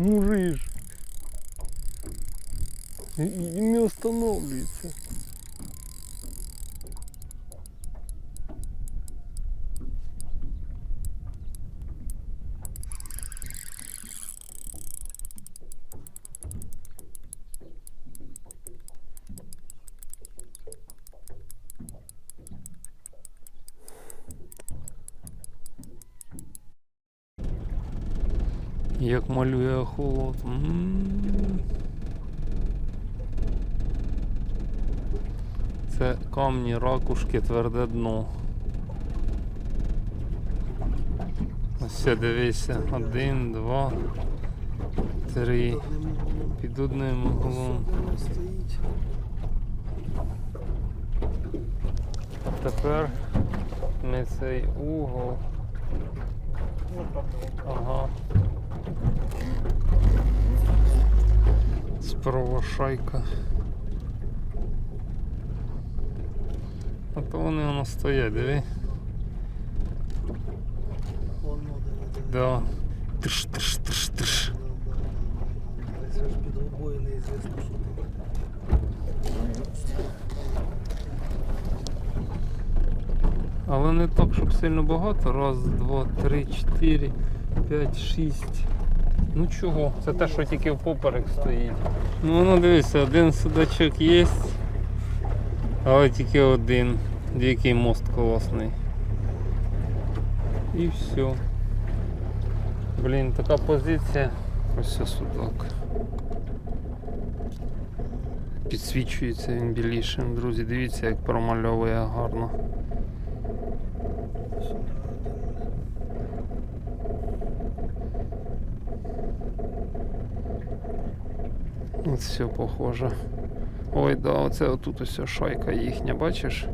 Мужиш. І не останавливается. Як малює холод. М. Це камні, ракушки, тверде дно. Ось дивися. Один, два, три. Під одним углом. Тепер ми цей угол. Ага. Справа шайка. А то вони воно стоять, диви. Да. Тиш, тиш, тиш, тиш. Це ж під губою неізвісно, що. Але не так, щоб сильно багато. Раз, два, три, чотири, п'ять, шість. Ну чого? Це те, що тільки впоперек стоїть. Ну воно дивися, один судачок є, але тільки один. Який мост класний. І все. Блін, така позиція. Ось це судак. Підсвічується він білішим. Друзі, дивіться, як промальовує гарно. Ось все похоже. Ой, да, оце отут ось шайка їхня, бачиш?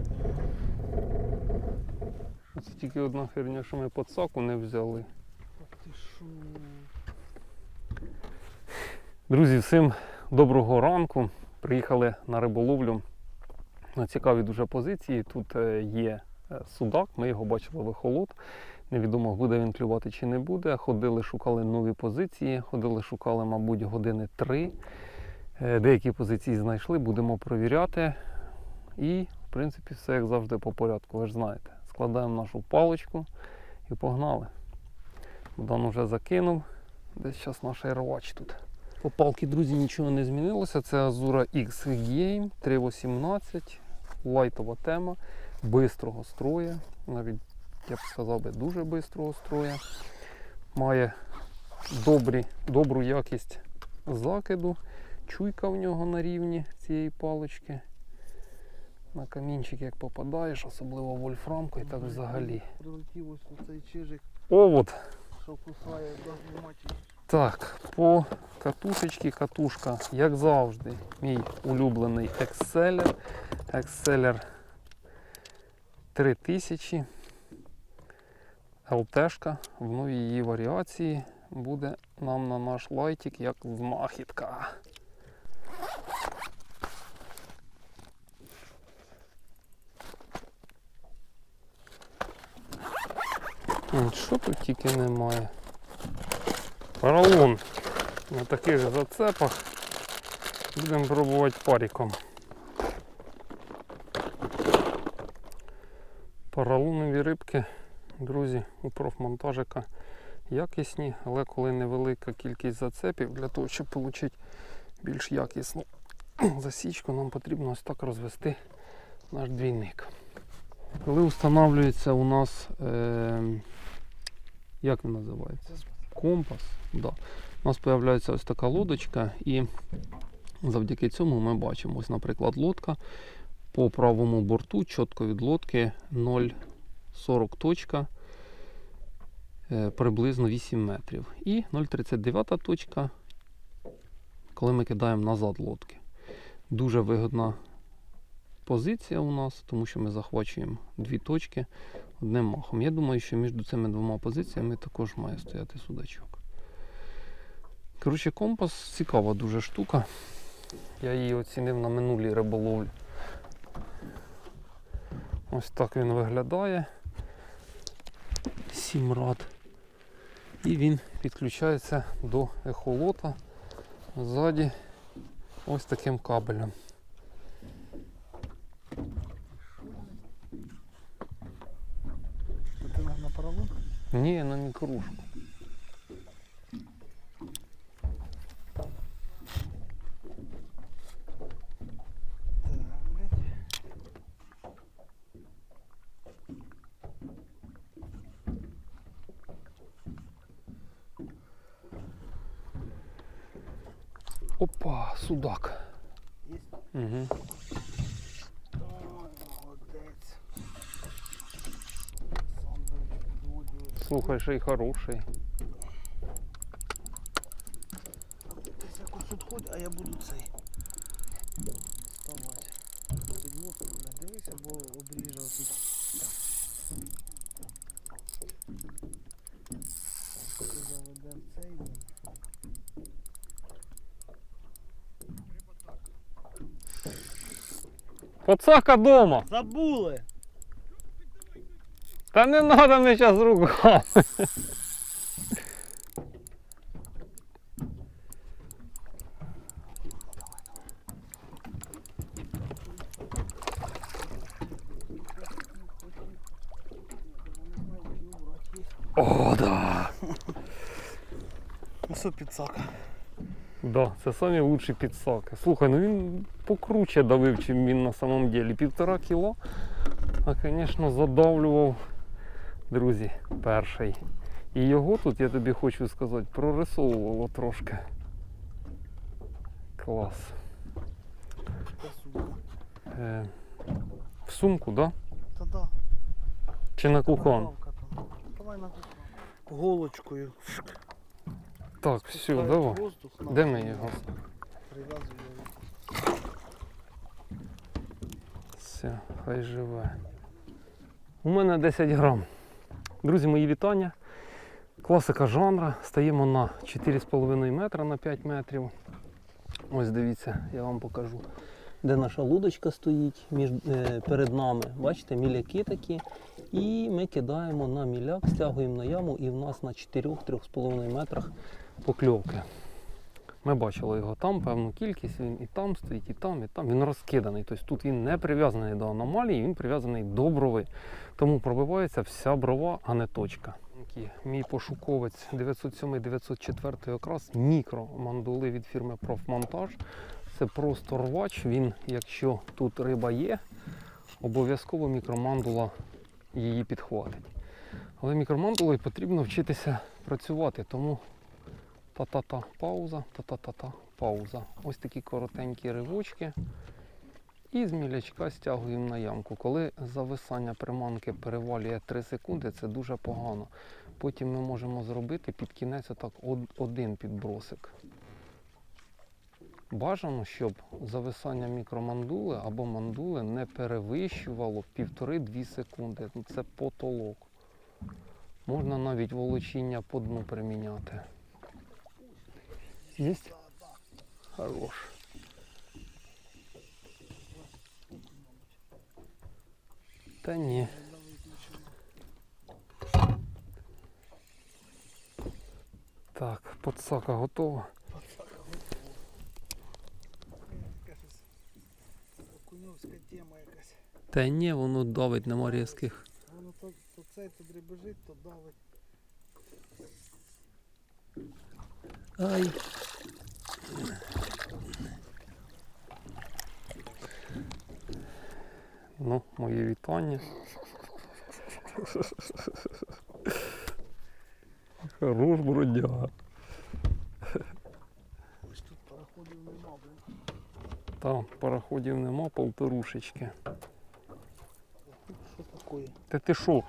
Це тільки одна херня, що ми подсаку не взяли. Друзі, всім доброго ранку. Приїхали на риболовлю на цікаві дуже позиції. Тут е, є е, судак, ми його бачили в ехолот. Невідомо, буде він клювати чи не буде. Ходили, шукали нові позиції, ходили, шукали, мабуть, години три. Е, Деякі позиції знайшли, будемо провіряти. І, в принципі, все як завжди по порядку. Ви ж знаєте. Складаємо нашу паличку і погнали. Богдан вже закинув. Десь зараз наш рвач тут. По палки, друзі, нічого не змінилося. Це Azura X Game 318, лайтова тема, бистрого строя. Навіть я б сказав дуже бистрого строя. Має добрі, добру якість закиду. Чуйка в нього на рівні цієї палички. На камінчик як попадаєш, особливо вольфрамку і так взагалі. Прилетів ось цей чижик, Овод що кусає. Так, по катушечці катушка, як завжди, мій улюблений Exceler. Exceler 3000. ЛТшка в новій її варіації буде нам на наш лайтик як знахідка. Що тут тільки немає? Поролон на таких зацепах будемо пробувати паріком. Поролонові рибки, друзі, у профмонтажика якісні, але коли невелика кількість зацепів, для того, щоб отримати більш якісну засічку, нам потрібно ось так розвести наш двійник. Коли встановлюється у нас, е, як він називається? компас. Да. У нас з'являється ось така лодочка, і завдяки цьому ми бачимо, ось, наприклад, лодка по правому борту, чітко від лодки 0,40 точка, е, приблизно 8 метрів. І 0,39 точка, коли ми кидаємо назад лодки. Дуже вигодна позиція у нас, тому що ми захвачуємо дві точки одним махом. Я думаю, що між цими двома позиціями також має стояти судачок. Коротше, компас цікава дуже штука. Я її оцінив на минулій риболовлі. Ось так він виглядає. Сім рад. І він підключається до ехолота ззаді ось таким кабелем. Що ти на, на парову? Ні, на мікрушку. Так, блядь. Опа, судак. Є? Угу. Слухай, ще й хороший. Десь якось тут ходь, а я буду цей. Доставати. Підводку, бля, дивися, бо обріжав тут. Поки заведемо цей, блін. Пацака дома! Забули! Та не треба мені зараз руками. О, да. Ну що, підсака? Да, це самі лучші підсаки. Слухай, ну він покруче давив, чим він на самом деле. Півтора кіло. А, звісно, задавлював, друзі, перший. І його тут, я тобі хочу сказати, прорисовувало трошки. Клас. Е, в сумку, да? Та да. Чи на там. Давай на кукон. Голочкою. Так, все, давай. воздух, Де ми його? Прив'язую його. Все, хай живе. У мене 10 грам. Друзі, мої вітання. Класика жанра. Стаємо на 4,5 метра на 5 метрів. Ось дивіться, я вам покажу. Де наша лудочка стоїть між, е, перед нами. Бачите, міляки такі. І ми кидаємо на міляк, стягуємо на яму, і в нас на 4-3,5 метрах покльовки. Ми бачили його там, певну кількість, він і там стоїть, і там, і там. Він розкиданий. Тобто тут він не прив'язаний до аномалії, він прив'язаний до брови. Тому пробивається вся брова, а не точка. Мій пошуковець 907-904 окрас мікромандули від фірми Профмонтаж. Це просто рвач. Він, якщо тут риба є, обов'язково мікромандула її підхватить. Але мікромандулою потрібно вчитися працювати, тому та-та-та пауза, та-та-та-та пауза. Ось такі коротенькі ривочки. І з мілячка стягуємо на ямку. Коли зависання приманки перевалює 3 секунди, це дуже погано. Потім ми можемо зробити під кінець отак один підбросик. Бажано, щоб зависання мікромандули або мандули не перевищувало 1,5-2 секунди. Це потолок. Можна навіть волочіння по дну приміняти. Есть? Хорош. Та ні. Так, подсака готова. Якась окуньовська тема якась. Та ні, воно давить нема різких. Воно то, то цей то дребежить, то давить. Ай. Ну, мої вітання. Хорош бродяга. Ось тут пароходів нема, блин. Там пароходів нема, полторушечки. Що таке? Та ти що?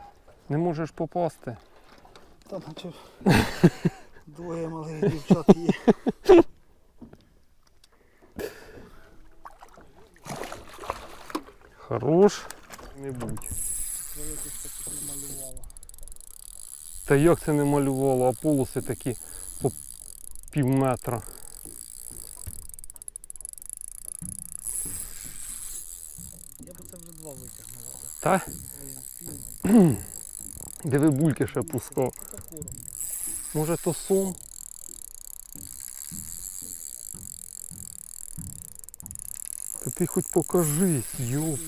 Не можеш попасти? Та наче двоє малих дівчат є. Хорош. Не будь. Та як це не малювало, а полоси такі по пів метра. Я би це вже два витягнула. Та? Диви бульки ще пускав. Може то сом? Та ти хоч покажись, йоп.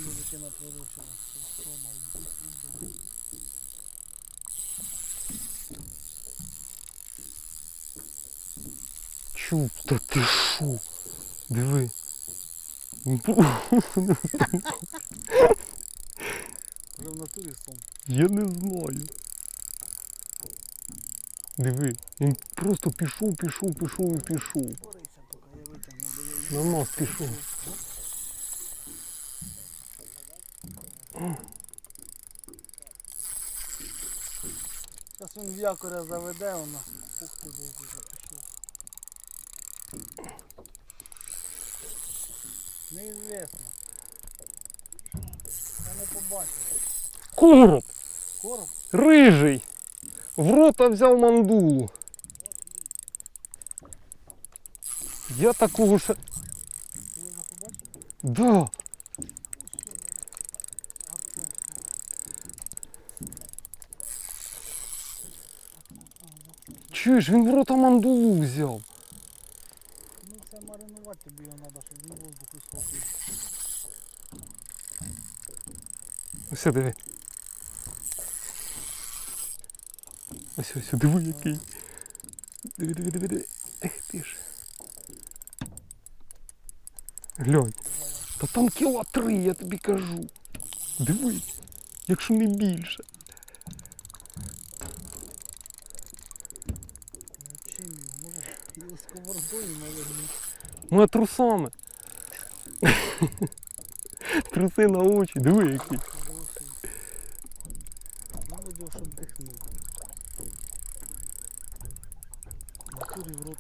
Чуб, та ти шо? Диви. Вже в натурі сом. Я не знаю. Диви, він просто пішов, пішов, пішов і пішов. На нас пішов. Зараз він в якоря заведе, вона. Ух ти, де вже пішов. Неізвісно. Я не побачив. Короб! Короб? Рижий! В рота взяв мандулу. Я такого ще. Ти його побачив? Да. А це? Чуєш, він в рота мандулу взяв. Ну це маринувати тобі його треба, щоб він воздуху схопив. Ось диви. Ось ось, диви який. Диви, диви, диви, диви. Ех ти ж. Глянь. Та там кіла три, я тобі кажу. Диви, якщо не більше. Ну? Ми трусами. Труси на очі, диви який. Хороший. Надо його, щоб дихнув.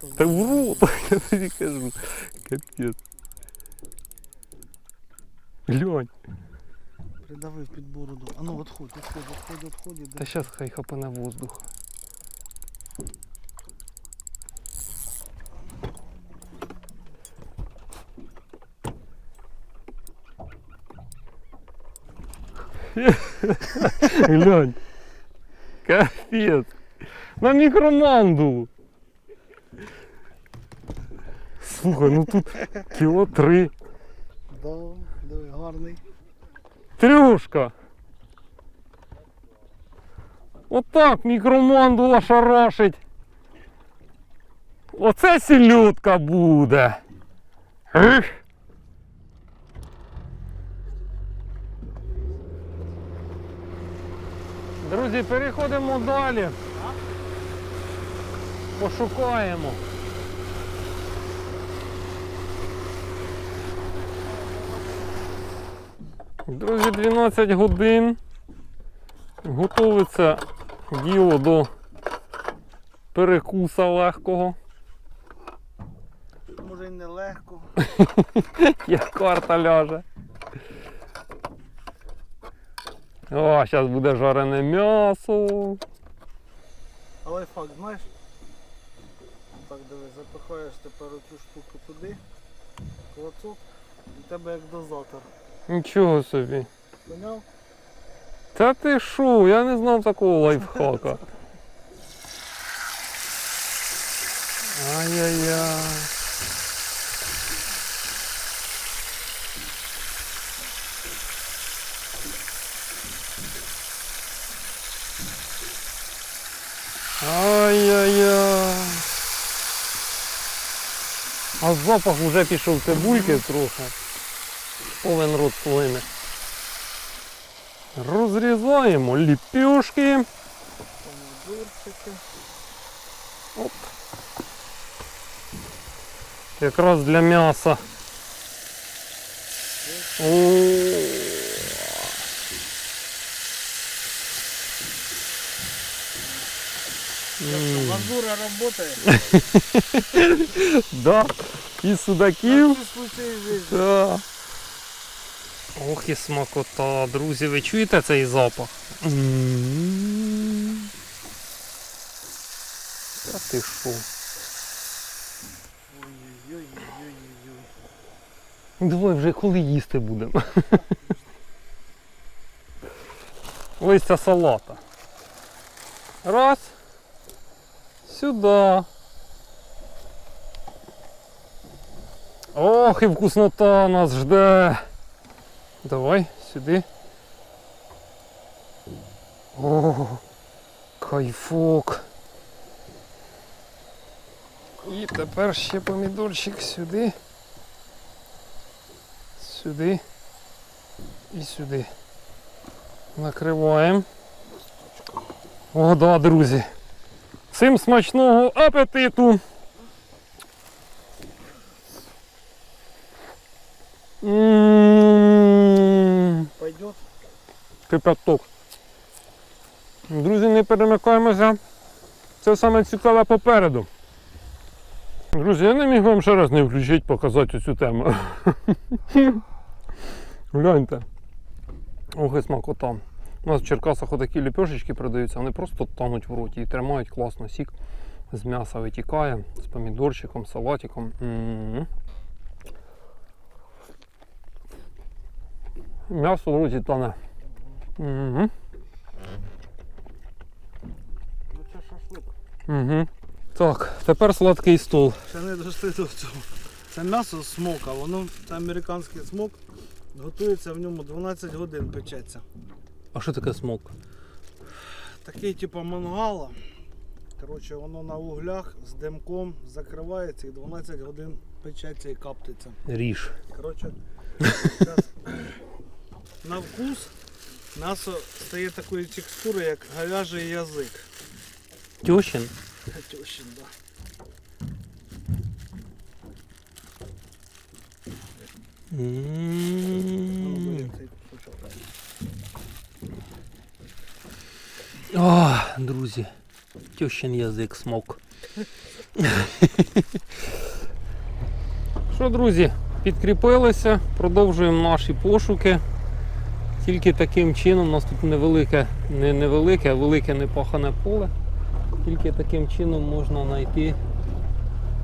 В натурі в рота Та в рот, я тобі кажу. Капець. Глянь. Придавив під бороду. А ну отходь, отходь, отходь, отходь. Та зараз хай хапане воздух. Глянь. Капець. На мікроманду. Слухай, ну тут кіло три. Да, диви, гарний. Трюшка. Отак мікромандула шарашить. Оце сільотка буде. Ех. Друзі, переходимо далі. Пошукаємо. Друзі, 12 годин. Готовиться діло до перекуса легкого. Може й нелегко. Як карта ляже. О, зараз буде жарене м'ясо. А лайфхак, знаєш? Так, диви, запихаєш тепер оцю штуку туди, клацок, і тебе як дозатор. Нічого собі. Поняв? Та ти шо, я не знав такого лайфхака. Ай-яй-яй. Ай-яй-яй. А запах вже пішов цибульки трохи. Повен рот плине. Розрізаємо ліпешки. Помідорчики. Оп. Якраз для м'яса. О. М, Глазура работає. Да. Судаків. Случаї жизни. Да. Ох і смакота, друзі, ви чуєте цей запах? М. Та ти що? Ой-ой-ой-ой-ой. Ну, Давай вже коли їсти будемо. Листя салата. Раз. Сюда. Ох, і вкуснота нас жде. Давай сюди. О, кайфок. І тепер ще помідорчик сюди. Сюди. І сюди. Накриваємо. О, да, друзі. Всім смачного апетиту! М, Пойдет? Кипяток. Друзі, не перемикаємося. Це саме цікаве попереду. Друзі, я не міг вам ще раз не включити, показати цю тему. Гляньте. Ох, і смакота. У нас в Черкасах отакі ліпешечки продаються, вони просто тонуть в роті і тримають класно сік. З м'яса витікає, з помідорчиком, салатиком. М. М'ясо роті тоне. Угу. Ну це шашлик. Угу. Так, тепер сладкий стол. Ще не дошли до цього. Це м'ясо смока, воно це американський смок. Готується в ньому 12 годин печеться. А що таке смок? Такий типу мангала. Коротше, воно на углях з димком закривається і 12 годин печеться і каптиться. Ріж. Коротше, щас. на вкус м'ясо стає такої текстури, як говяжий язик. Да. Бери М. цей кусочок. О, друзі. Тьощин язик смок. Що, друзі, підкріпилися, продовжуємо наші пошуки. Тільки таким чином у нас тут невелике, не невелике, а велике непахане поле. Тільки таким чином можна знайти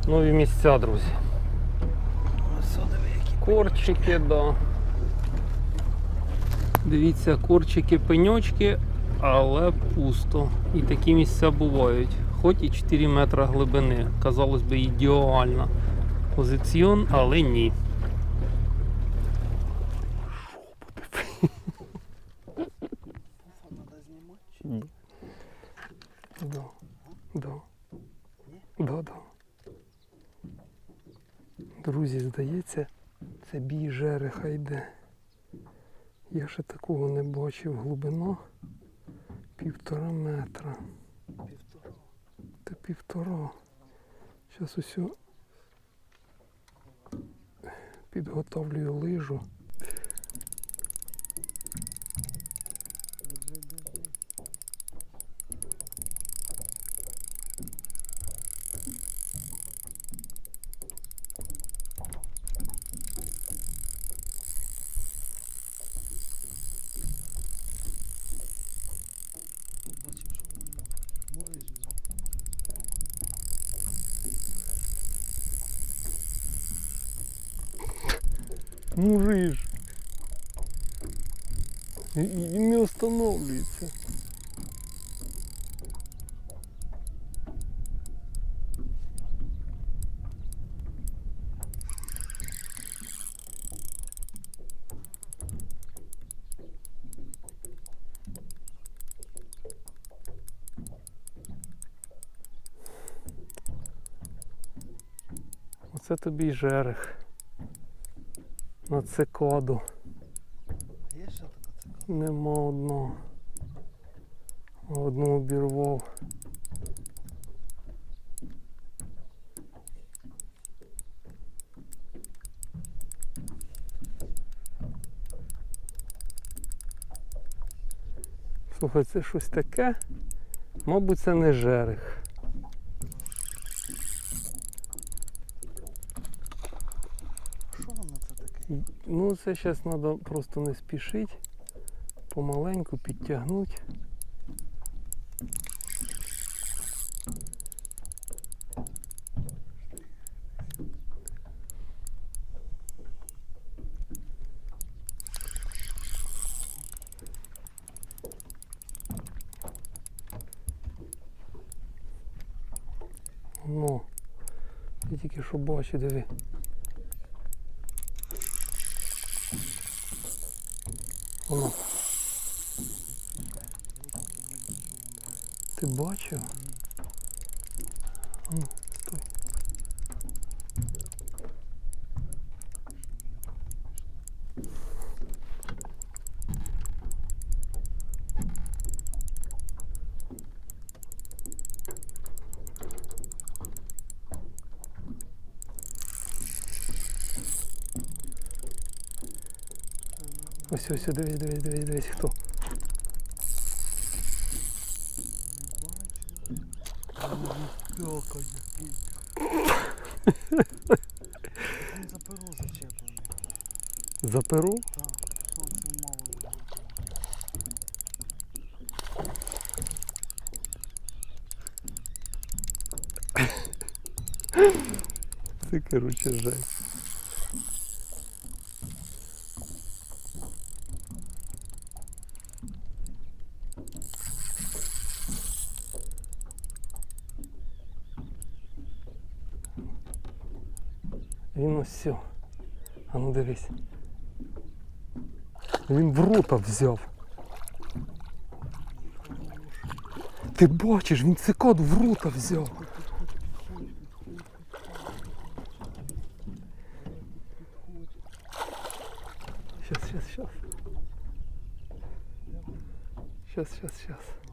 нові місця, друзі. Корчики, да. Дивіться, корчики, пеньочки, але пусто. І такі місця бувають. Хоч і 4 метри глибини. Казалось би, ідеальна позиціон, але ні. Надо знімати. чи? Ні. Да. Да. Ні? Да, да. Друзі, здається, це бій жереха йде. Я ще такого не бачив. Глибина півтора метра. Півтора. Та півтора. Зараз усю підготовлюю лижу. Держи, держи. Бачиш, що воно море зв'язок. Муриш. І, і не остановлюється. Оце тобі й жерех. На цикаду. Є ще така цикада? Нема одного. Одну обірвав. Слухай, це щось таке. Мабуть, це не жерех. Що воно це таке? Це зараз треба просто не спішити, помаленьку підтягнути. Ну. Я тільки що бачу, диви. Воно. Ти бачив? А Ну, стой. Ось ось дивись, дивись, дивись, дивись, хто. За перо зачеплений. За перу? Так, сонце мало. Це короче жесть. Він ось все. А ну дивись. Він в рота взяв. Ти бачиш, він цикаду в рота взяв. Сейчас, сейчас, сейчас. Сейчас, сейчас, сейчас.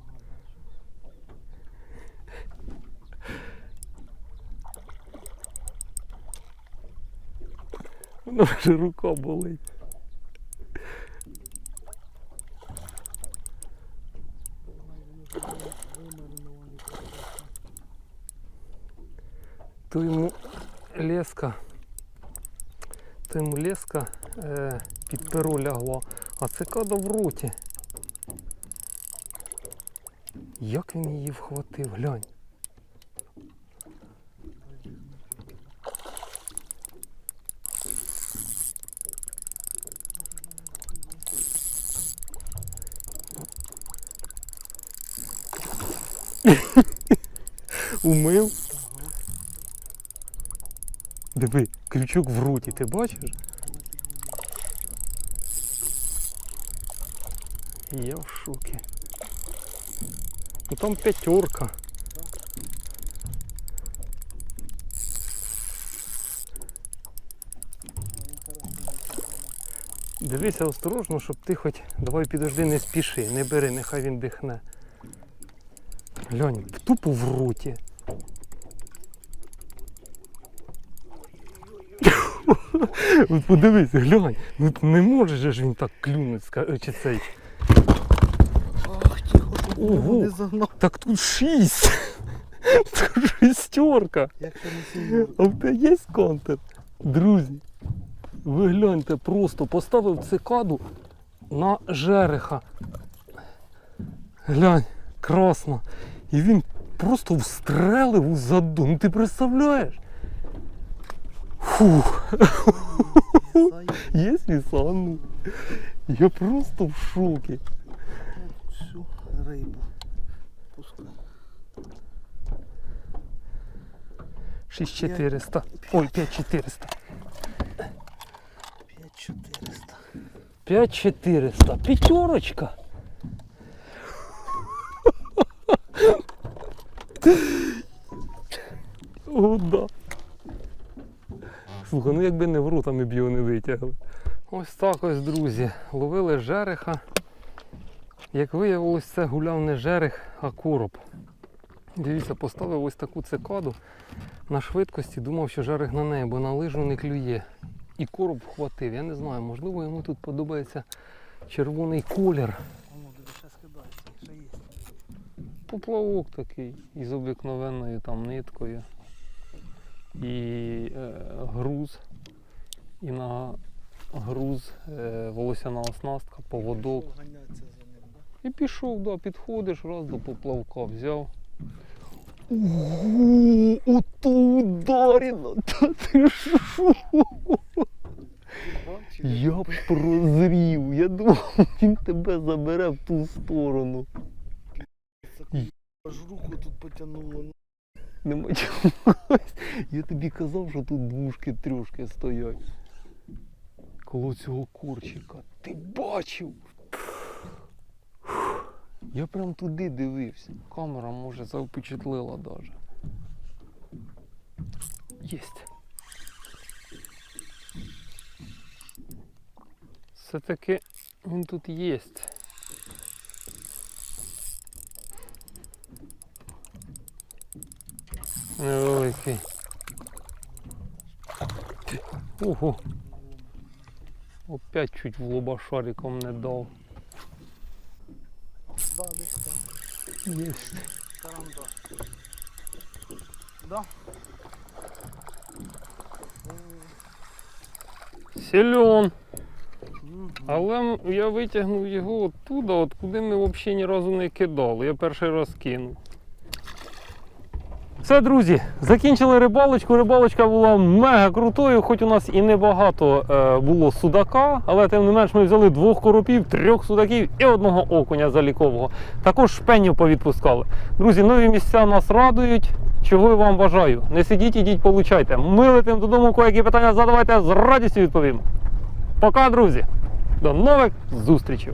Воно вже рука болить. То йому леска, то йому леска е, під перо лягла, а цикада в роті. Як він її вхватив, глянь. Умив. Диви, крючок в роті, ти бачиш? Я в шокі. Ну там п'ятерка. Дивися осторожно, щоб ти хоч. Давай підожди, не спіши, не бери, нехай він дихне. Глянь, тупо в роті. От подивись, глянь, ну не може же ж він так клюнуть, ска- чи цей. Ого. Так тут шість. Тут сильно. А в тебе є контент? Друзі, ви гляньте, просто поставив цикаду на жереха. Глянь, красно. І він просто встрелив у заду. Ну ти представляєш? Фух, є лісану. Я просто в шокі. Всю рибу. Пускай. 6400. Ой, 5400. 5400. 5400. Пятерочка. О. Слухай, ну якби не в рота, ми б його не витягли. Ось так ось, друзі. Ловили жереха. Як виявилось, це гуляв не жерех, а короб. Дивіться, поставив ось таку цикаду на швидкості, думав, що жерех на неї, бо на лижу не клює. І короб вхватив. Я не знаю, можливо йому тут подобається червоний колір. Воно диви, ще скидається, ще є. Поплавок такий із обикновенною там ниткою. І е, груз. І на груз е, волосяна оснастка, поводок. І пішов, да, підходиш, раз до поплавка взяв. Ого, ото ударено! Та ти що? Я прозрів. Я думав, він тебе забере в ту сторону. Аж руку тут потягнуло. Нема чого. Я тобі казав, що тут двушки трьошки стоять. Коло цього корчика. Ти бачив? Я прям туди дивився. Камера може запечатлила даже. Єсть. Все-таки він тут єсть. Невеликий. Ого. Опять чуть в лоба шариком не дав. Да, десь там. Єсть. Карандаш. Да? Сильон. Але я витягнув його оттуда, от куди ми взагалі ні разу не кидали. Я перший раз кинув. Все, друзі, закінчили рибалочку. Рибалочка була мега крутою, хоч у нас і небагато е, було судака, але тим не менш ми взяли двох коропів, трьох судаків і одного окуня залікового. Також шпенів повідпускали. Друзі, нові місця нас радують. Чого я вам бажаю? Не сидіть, ідіть, получайте. Ми летимо додому, які питання задавайте, з радістю відповім. Пока, друзі! До нових зустрічей!